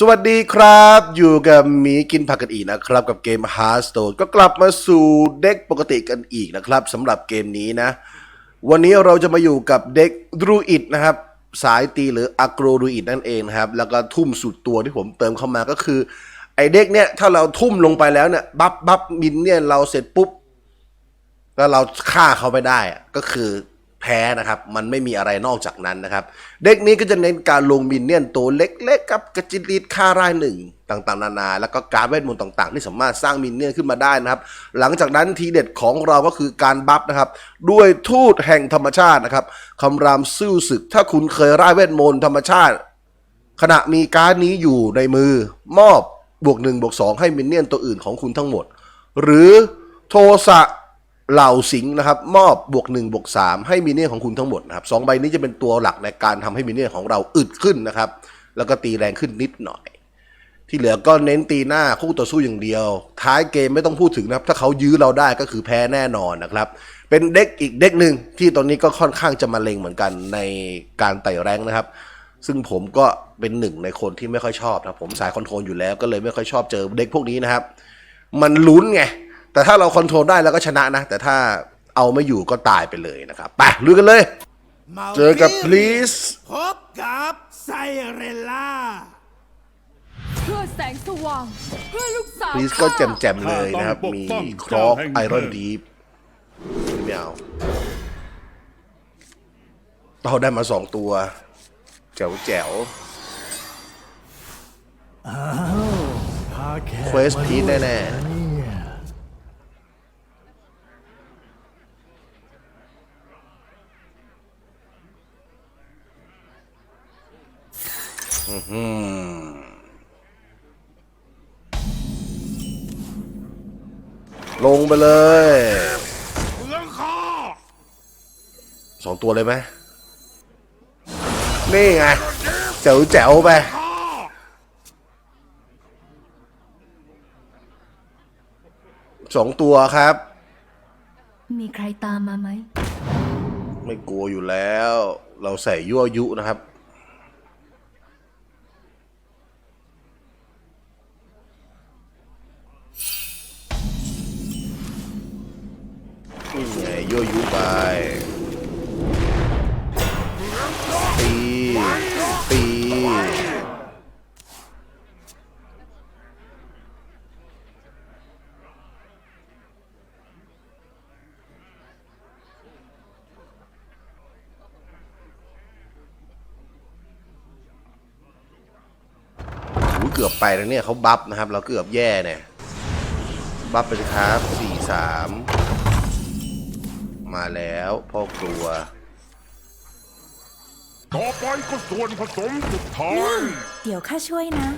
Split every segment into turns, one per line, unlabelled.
สวัสดีครับ อยู่กับหมีกินผักกันอีกนะครับ กับเกม Hearthstone ก็กลับมาสู่เด็กปกติกันอีกนะครับสำหรับเกมนี้นะ วันนี้เราจะมาอยู่กับเด็กดรูอิดนะครับ สายตีหรืออักโรดรูอิดนั่นเองนะครับ แล้วก็ทุ่มสุดตัวที่ผมเติมเข้ามาก็คือ ไอเด็กเนี่ย ถ้าเราทุ่มลงไปแล้วเนี่ย บัฟบัฟมินเนี่ยเราเสร็จปุ๊บ แล้วเราฆ่าเขาไม่ได้ก็คือ แพ้นะครับ มันไม่มีอะไรนอกจากนั้นนะครับ เด็กนี้ก็จะเน้นการลงมินเนี่ยนตัวเล็กๆกับกระจิตรีดค่ารายหนึ่งต่างๆ นานา แล้วก็การเวทมนต์ต่างๆ ที่สามารถสร้างมินเนี่ยนขึ้นมาได้นะครับ หลังจากนั้นทีเด็ดของเราก็คือการบัฟนะครับ ด้วยทูตแห่งธรรมชาตินะครับคำรามสู้ศึก ถ้าคุณเคยร่ายเวทมนต์ธรรมชาติ ขณะมีการนี้อยู่ในมือมอบบวกหนึ่งบวกสองให้มินเนี่ยนตัวอื่นของคุณทั้งหมด หรือโทสะ เหล่าสิงห์นะครับมอบบวกหนึ่งบวกสามให้มินเนี่ยนของคุณทั้งหมดนะครับสองใบนี้จะเป็นตัวหลักในการทำให้มินเนี่ยนของเราอึดขึ้นนะครับ แล้วก็ตีแรงขึ้นนิดหน่อย ที่เหลือก็เน้นตีหน้าคู่ต่อสู้อย่างเดียว ท้ายเกมไม่ต้องพูดถึงนะครับ ถ้าเขายื้อเราได้ก็คือแพ้แน่นอนนะครับ เป็นเด็กอีกเด็กหนึ่งที่ตอนนี้ก็ค่อนข้างจะมาเลงเหมือนกันในการไต่แรงนะครับ ซึ่งผมก็เป็นหนึ่งในคนที่ไม่ค่อยชอบนะผมสายคอนโทรลอยู่แล้วก็เลยไม่ค่อยชอบเจอเด็กพวกนี้นะครับ มันลุ้นไง แต่ถ้าเราคอนโทรลได้แล้วก็ชนะนะ แต่ถ้าเอาไม่อยู่ก็ตายไปเลยนะครับไปลุยกันเลย เจอกับ please
พบกับไซเรลล่า
เพื่อแสงสว่างเพื่อลูกสาว
please ก็แจ่มๆเลยนะครับ มีครอกไอรอนดีฟไม่เอาเราได้มาสองตัว แจ๋วแจ๋วเควสพีชแน่ๆ ลงไปเลย
เรื่องคอ
สองตัวเลยไหมนี่ไงแจ๋วแจ๋วๆไป
คอ
สองตัวครับ
มีใครตามมาไหม
ไม่กลัวอยู่แล้ว เราใส่ยั่วยุนะครับ ยั่วยุไป ตี ตี เกือบไปแล้วเนี่ยเขาบัฟนะครับ เราเกือบแย่เนี่ย บัฟไปสิครับสี่สาม มาแล้วพ่อครัว
ต่อไปก็ส่วนผสมสุดท้าย
เดี๋ยวข้าช่วยนะ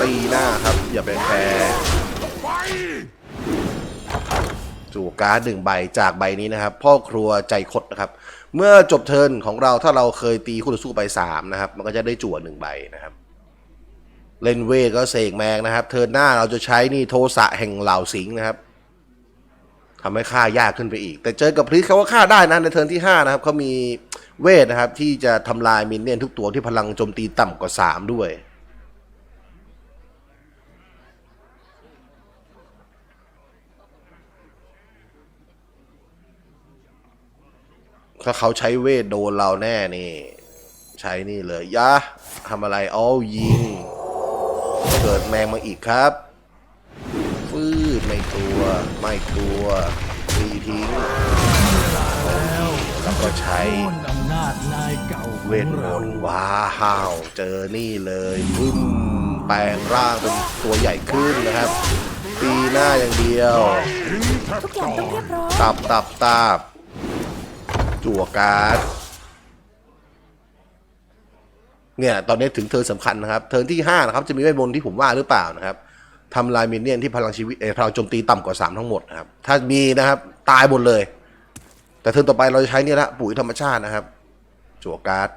ตีหน้าครับ อย่าไปแพ้
ไป
จู่การ์ดหนึ่งใบจากใบนี้นะครับ พ่อครัวใจคดนะครับ เมื่อจบเทิร์นของเราถ้าเราเคยตีคู่ต่อสู้ไปสามนะครับ มันก็จะได้จั่วหนึ่งใบนะครับ เล่นเวทก็เสกแมงนะครับ เทิร์นหน้าเราจะใช้นี่โทสะแห่งเหล่าสิงห์นะครับ ทำให้ฆ่ายากขึ้นไปอีก แต่เจอกับพริสเขาก็ฆ่าได้นะในเทิร์นที่ 5 นะครับเขามีเวทนะครับ ที่จะทำลายมินเนี่ยนทุกตัวที่พลังโจมตีต่ำกว่า 3 ด้วยถ้าเขาใช้เวทโดนเราแน่นี่ ใช้นี่เลยยะทำอะไรเอายิง เกิดแมงมาอีกครับ ไม่ตัว ไม่ตัวตีทิ้งแล้วก็ใช้
อำนาจนายเก่าของ
เวทม
เรา
นต์ว้าวเจอนี่เลยพึ่มแปลงร่างเป็นตัวใหญ่ขึ้นนะครับ ตีหน้าอย่างเดียว
ทุกอย่างต้องเรียบร้อย
ตับตับตับจั่วการ์ดเนี่ย ตอนนี้ถึงเทิร์นสำคัญนะครับ เทิร์นที่ 5 นะครับ จะมีเวทมนต์ที่ผมว่าหรือเปล่านะครับ ทำลายมินเนี่ยนที่พลังชีวิตเออพลังโจมตีต่ำกว่า 3 ทั้งหมดนะครับ ถ้ามีนะครับ ตายหมดเลย แต่เทิร์นต่อไปเราจะใช้นี่ละปุ๋ยธรรมชาตินะครับ จั่วการ์ด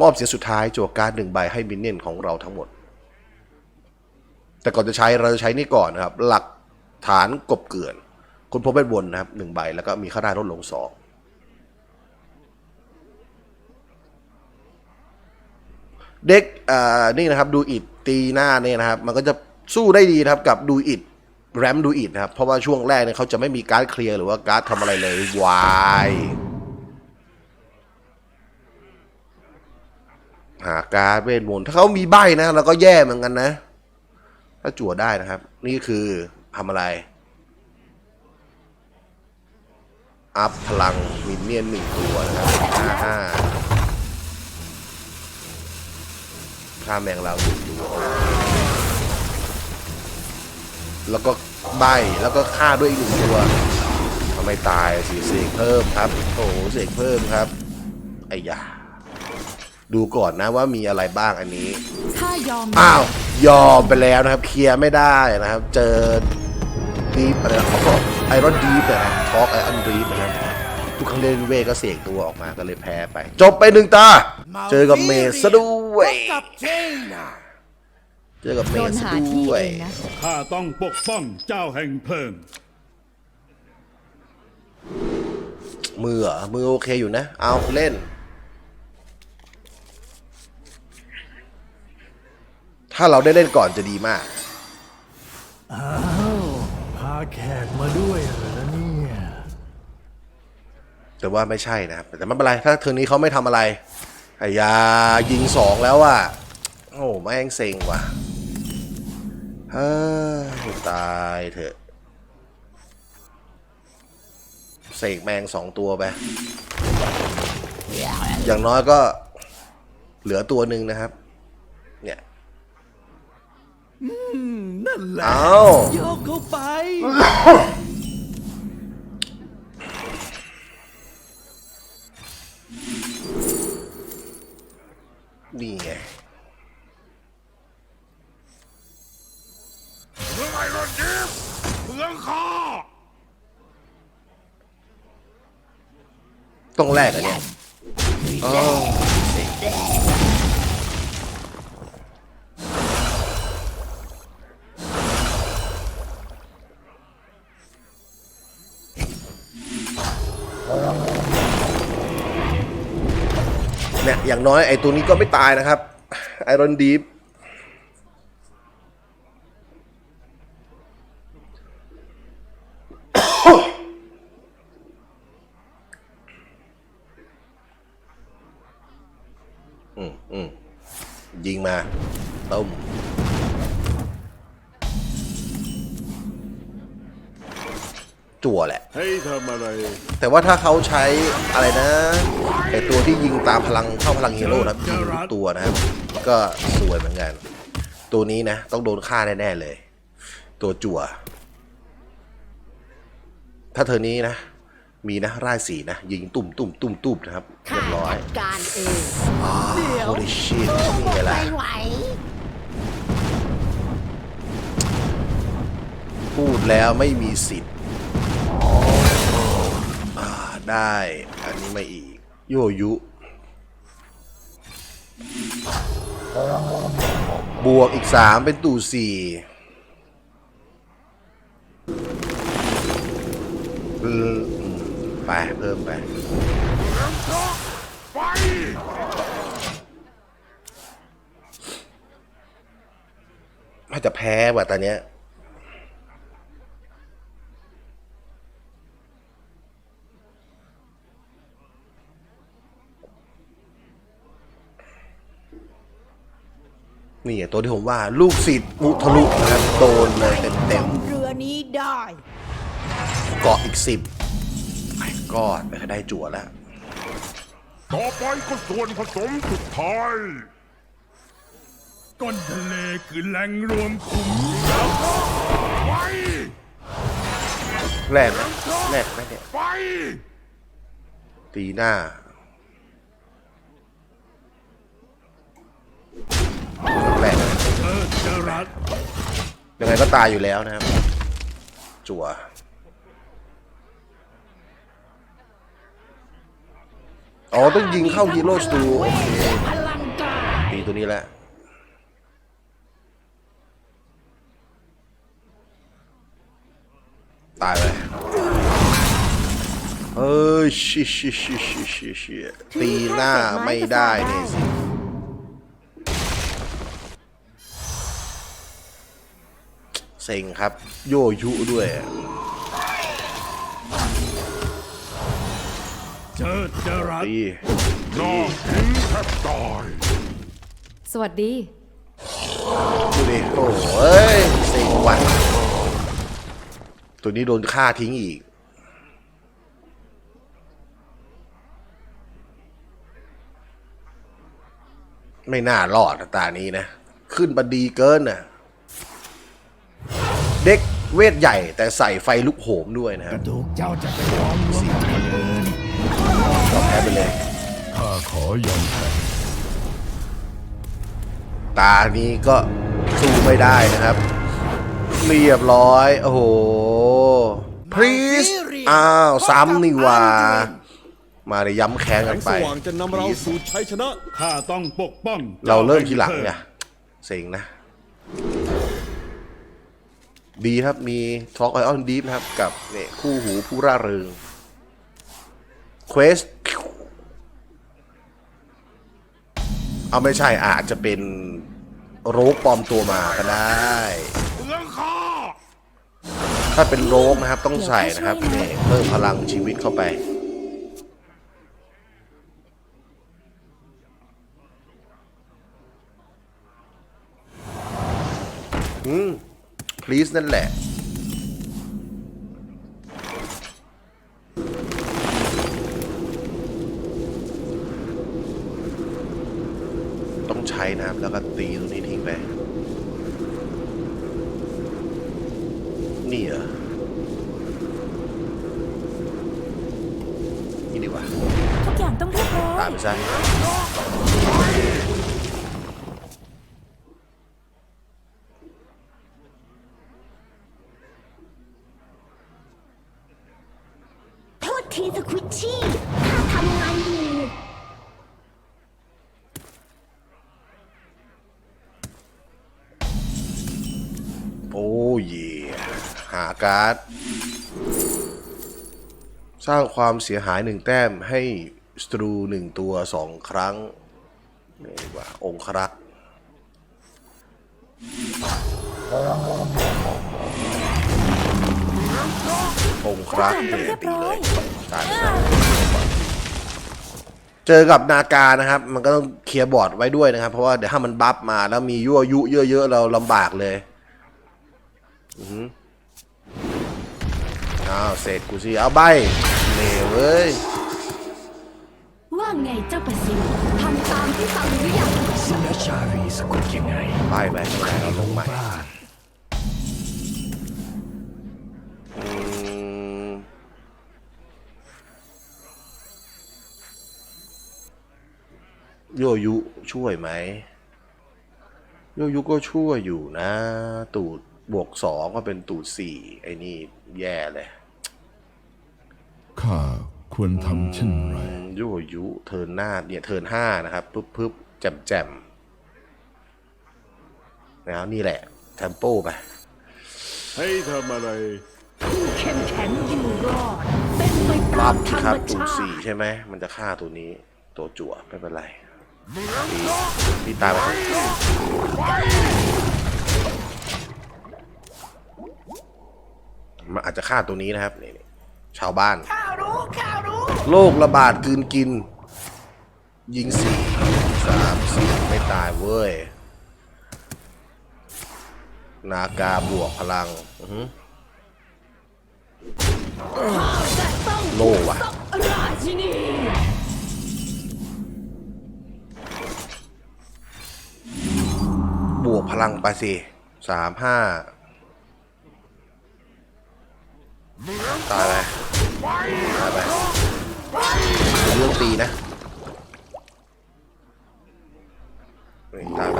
มอบเสียงสุดท้าย จั่วการ์ดหนึ่งใบให้มินเนี่ยนของเราทั้งหมด แต่ก่อนจะใช้เราจะใช้นี่ก่อนนะครับ หลักฐานกบเกลื่อน คุณพบเวทวนนะครับหนึ่งใบแล้วก็มีค่าได้ลดลงสอง เด็กอ่านี่นะครับดูอิดตีหน้าเนี่ยนะครับ มันก็จะสู้ได้ดีนะครับกับดูอิดแรมดูอิดนะครับ เพราะว่าช่วงแรกเนี่ยเขาจะไม่มีการ์ดเคลียร์หรือว่าการ์ดทำอะไรเลยวายหาการ์ดเวทมนต์ถ้าเขามีใบนะเราก็แย่เหมือนกันนะ ถ้าจั่วได้นะครับ นี่คือทำอะไร อัพพลังมินเนี่ยนหนึ่งตัวนะครับห้าห้า ค่าแมงเราหนึ่งตัวแล้วก็ใบแล้วก็ฆ่าด้วยอีกหนึ่งตัวทำไมตายสีเสกเพิ่มครับโอ้โหเสกเพิ่มครับไอ้ยาดูก่อนนะว่ามีอะไรบ้างอันนี้
ข้ายอม
อ้าวยอมไปแล้วนะครับ เคลียร์ไม่ได้นะครับ เจอดีฟอะไรเขาก็ไอรอนดีฟนะครับทอกไอออนดีฟนะครับทุกครั้งเล่นเวทก็เสกตัวออกมาก็เลยแพ้ไป จบไปหนึ่งตา เจอกับเมสซะด้วย
กับเจนา
เจอกับเม
โด
ส
น
ซะ
หาที่
ด้วย
เองนะ
ข้าต้องปกป้องเจ้าแห่งเพลิง
มือเหรอมือโอเคอยู่นะ เอาเล่น ถ้าเราได้เล่นก่อนจะดีมาก
อ้าวพาแขกมาด้วยเหรอเนี่ย
แต่ว่าไม่ใช่นะครับ แต่ไม่เป็นไร ถ้าเทอร์นี้เขาไม่ทำอะไร ไอ้ยายิงสองแล้วอะ โอ้แม่งเซ็งว่ะเฮ้ยตายเถอะเสกแมงสองตัวไป อย่างน้อยก็เหลือตัวหนึ่งนะครับ เนี่ย
นั่นแหละ
เอา
ยกเข้าไป
นี่ไง
เมืองไอรอนดีฟเมืองข้า
ต้องแลกอันเนี้ยอ๋อ อย่างน้อยไอ้ตัวนี้ก็ไม่ตายนะครับไอรอนดีฟอืมอืมยิงมาต้ม จั่วแหละ
ให้ทำอะไร
แต่ว่าถ้าเขาใช้อะไรนะไอตัวที่ยิงตามพลังเข้าพลังฮีโร่นะครับยิงทุกตัวนะครับ ก็สวยเหมือนกัน ตัวนี้นะ ต้องโดนฆ่าแน่ๆเลย ตัวจั่ว ถ้าเธอนี้นะ มีนะร่ายสีนะ ยิงตุ่มตุ่มตุ่มตุ่มนะครับเรียบร้อย
การเอง
โอ้ดิชิตนี่ไงล่ะ
ไม่ไหว
พูดแล้วไม่มีสิทธิ์อ่า ได้อันนี้มาอีกโยยุบวกอีกสามเป็นตู่สี่ไปเพิ่มไป
ไป
ถ้าจะแพ้ว่ะตอนเนี้ย นี่ไงตัวที่ผมว่าลูกศิษย์มุทะลุนะครับโดนเลยเต็มเต็ม
เรือนี้ได้
ๆเกาะอีกสิบไอ้กอดได้จั่วแล้ว
ต่อไปก็ส่วนผสมสุดท้าย
ก้นทะเลคือแหล่งรวมขุม
ไป
แรกไหมแรกไหมเนี่ย
ไป
ตีหน้า แรกยังไงก็ตายอยู่แล้วนะครับ จั่วอ๋อ ต้องยิงเข้าฮีโร่สตูโอเคตีตัวนี้แหละตายไปเฮ้ยชิชิชิชิชิชิตีหน้าไม่ได้เนี่ยสิ เซ็งครับ โยยุด้วย
เจอเจอรัด
ดี
น่ากินแทบตาย
สวัสดี
ดูดิโอ้เอ้ยเซ็งว่ะตัวนี้โดนฆ่าทิ้งอีก ไม่น่ารอดนะตานี้นะ ขึ้นมาดีเกินน่ะ เด็กเวทใหญ่แต่ใส่ไฟลุกโหมด้วยนะค
ก
รั
ระ
บ
ดูกเจ้าจะไปยอมลงเดิน
ก็แพ้ไปเลย
ข้าขอยอมแพ้
ตานี้ก็สู้ไม่ได้นะครับ เรียบร้อย โอ้โหพรีสอ้าวซ้ำนี่หว่า มาเลยย้ำแค้นกันไป
สว่างจะนำเราสู่ชัยชนะ
ข้าต้องปกป้อง
เราเริ่มทีหลังเนี่ยเซ็งนะ ดีครับ มีท a l k ไอออนดีฟนะครับ กับเนี่ยคู่หูผู้ร่าเริงเควสเอาไม่ใช่อาจจะเป็นโรคปลอมตัวมาก็ได้
เมืองข้า
ถ้าเป็นโรคนะครับต้องใส่นะครับนี่เพิ่มพลังชีวิตเข้าไปอืม please นั่นแหละ ต้องใช้นะครับแล้วก็ตีตรงนี้ทิ้งไป นี่เหรอนี่ดีกว่า
ทุกอย่างต้องเรียบร้อย
ตามไปซะ
โอ้ย
หาการ์ด สร้างความเสียหายหนึ่งแต้มให้สตรูหนึ่งตัวสองครั้งนี่ดีกว่า องครักษ์องครักษ์เนี่ยตีเลยตายเจอกับนาการนะครับ มันก็ต้องเคลียร์บอร์ดไว้ด้วยนะครับ เพราะว่าเดี๋ยวถ้ามันบัฟมาแล้วมียั่วยุเยอะๆเราลำบากเลย อือหืออ้าวเสร็จกูสิเอาใบเหลวเว้ย
ว่าไงเจ้าประสิทธิ์ทำตามที่สั่งหรือยัง
สินชาวีสะกดยังไง
ไปไปไม่ได้เราลงใหม่
บ้าน
อืมโยยุช่วยไหมโยยุก็ช่วยอยู่นะ ตูด บวกสองก็เป็นตูดสี่ไอ้นี่แย่เลย
ข้าควรทำเช่นไร
อืมโยยุเทิร์นหน้าเนี่ยเทิร์นห้านะครับปึ๊บปึ๊บแจ่มแจ่มแล้วนี่แหละเทมโปไป
ให้ทำอะไร
ผู้เข้มแข็งอยู่รอดเป็นไปตา
รั
ม
บ
ธร
ครั
ร
บ
ม
ตูด
ชา
สี่
ติ
ใช่ไหมมันจะฆ่าตัวนี้ ตัวจั่วไม่เป็นไรพี่พี่ตายไป มันอาจจะฆ่าตัวนี้นะครับนี่นี่ชาวบ้าน
ข้ารู้ข้ารู้
โรคระบาดกลืนกิน ยิงสี่สามสี่ไม่ตายเว้ย นากาบวกพลังอือหือ
จะต้อง
โลว่ะ
ราชินี
บวกพลังไปสิสามห้า ตายไปตายไปเรื่องตีนะตายไป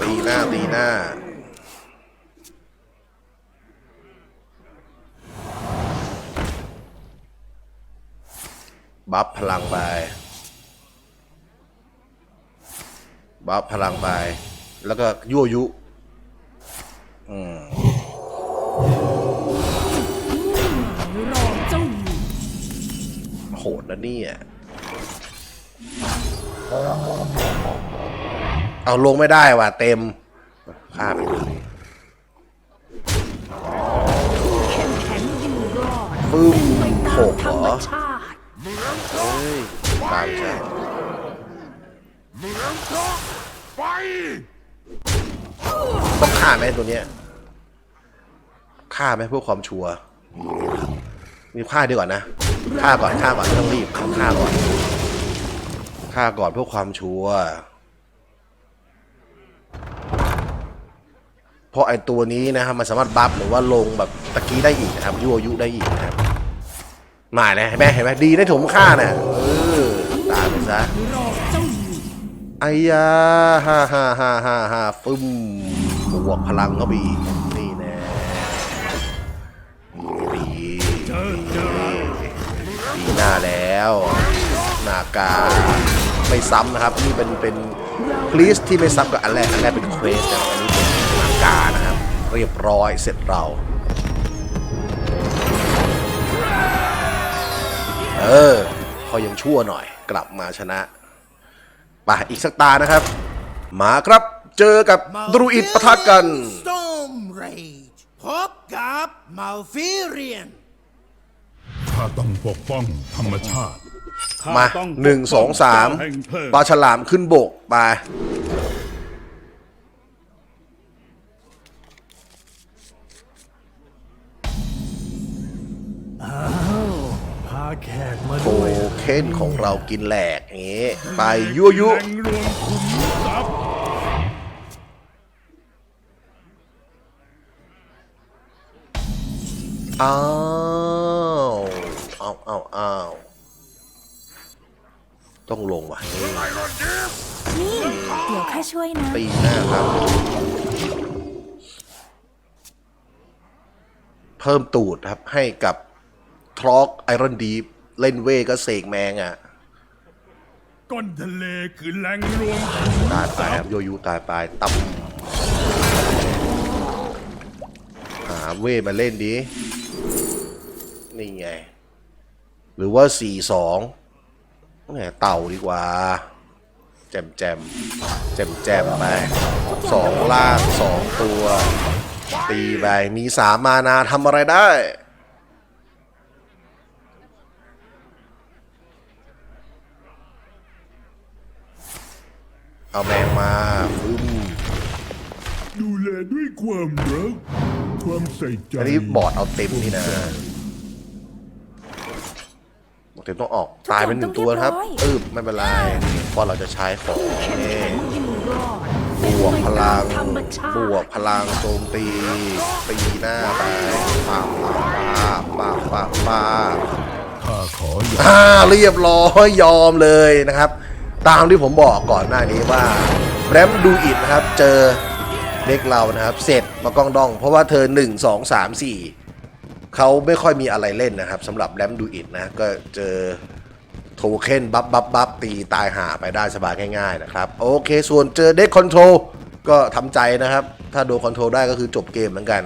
ตีหน้าตีหน้าบัฟพลังไป บัฟพลังไป แล้วก็ยั่วยุ อืม โหดนะเนี่ยเอาลงไม่ได้ว่ะเต็มฆ่าไปเลย
เข้มแข็งอยู่รอด
ปึ้ม
ไป
โข
ตาม
กเห
ร
อเฮ้ยตายใช่
เหม
ต้องฆ่าไหมตัวเนี้ยฆ่าไหมเพื่อความชัวร์มีฆ่าดีกว่านะ ฆ่าก่อนฆ่าก่อนไม่ต้องรีบฆ่าก่อนฆ่าก่อนเพื่อความชัวร์เพราะไอตัวนี้นะครับมันสามารถบัฟหรือว่าลงแบบตะกี้ได้อีกนะครับยั่วยุได้อีกนะครับมาเลยเห็นไหมเห็นไหมดีได้ถมฆ่าเน่ะเออตายไปซะไอ้ยาฮ่าฮ่าฮ่าฮ่าฮ่าฟึมบวกพลังเข้าไปอีกีหน้าแล้วหน้ากาไม่ซ้ำนะครับ นี่เป็นเป็นพลีสที่ไม่ซ้ำกับอันแรกอันแรกเป็นเควสแต่อันนี้เป็นหน้ากานะครับ เรียบร้อยเสร็จเราเออเขายังชั่วหน่อยกลับมาชนะไปอีกสักตานะครับ มาครับเจอกับดรูอิดปะทะกัน
Storm Rage พบกับมาฟิเรียน
ข้าต้องปกป้องธรรมชาติ
มา
ข้ต้อง
หนึ่งสองสาม
แห่งเพลิง
ปลาฉลามขึ้นบกไป
พาแขกมา
โท
ด้วย
เค็นของเรากินแหลกอย่างงี้ไปยั่วยุ
แหล่งรวมขุมทรัพย์
อ้าว อ้าวอ้าวอ้าวต้องลงว่ะนี่
นี่เดี๋ยวข้าช่วยนะ
ตีหน้าครับ เพิ่มตูดครับให้กับทรอกไอรอนดีฟเล่นเวก็เสกแมงอะ
ก้นทะเลคือแหล่งรวม
ตายไปครับโยยุตายไปตับหาเวมาเล่นดินี่ไง หรือว่าสี่สองแหมเต่าดีกว่า แจมแจมแจมแจมไปสองล่างสองตัว ตีไปมีสามมานาทำอะไรได้เอาแมงมาฟึ้ม
ดูแลด้วยความรัก ความใส่ใจ
อันนี้บอร์ดเอาเต็มนี่นะบอร์ด เต็มต้องออกตายเป็นหนึ่งตัวนะครับ
ต้องเรียบร้อย
อึบไม่เป็นไรเพราะเราจะใช้ของ
เข้ม
นี่
แข็งอยู่รอด
บวกพลัง
ธรรมชา
บวก
ติ
พลังโจมตีตีหน้าไปป้าบป้าบป้าบป้าบป้าบ
ข้าขออย่า
อ่าเรียบร้อยยอมเลยนะครับ ตามที่ผมบอกก่อนหน้านี้ว่าแรมดูอิดนะครับเจอเด็กเรานะครับ เสร็จมากล้องดอง เพราะว่าเธอ 1 2 3 4 เขาไม่ค่อยมีอะไรเล่นนะครับสำหรับแรมดูอิดนะก็เจอโทเค็นบับบับบับตีตายหาไปได้สบายง่ายๆนะครับ โอเค ส่วนเจอเด็กคอนโทรลก็ทำใจนะครับ ถ้าโดนคอนโทรลได้ก็คือจบเกมเหมือนกัน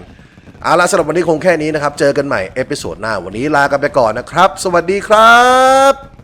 เอาละสำหรับวันนี้คงแค่นี้นะครับ เจอกันใหม่เอพิโซดหน้า วันนี้ลากันไปก่อนนะครับ สวัสดีครับ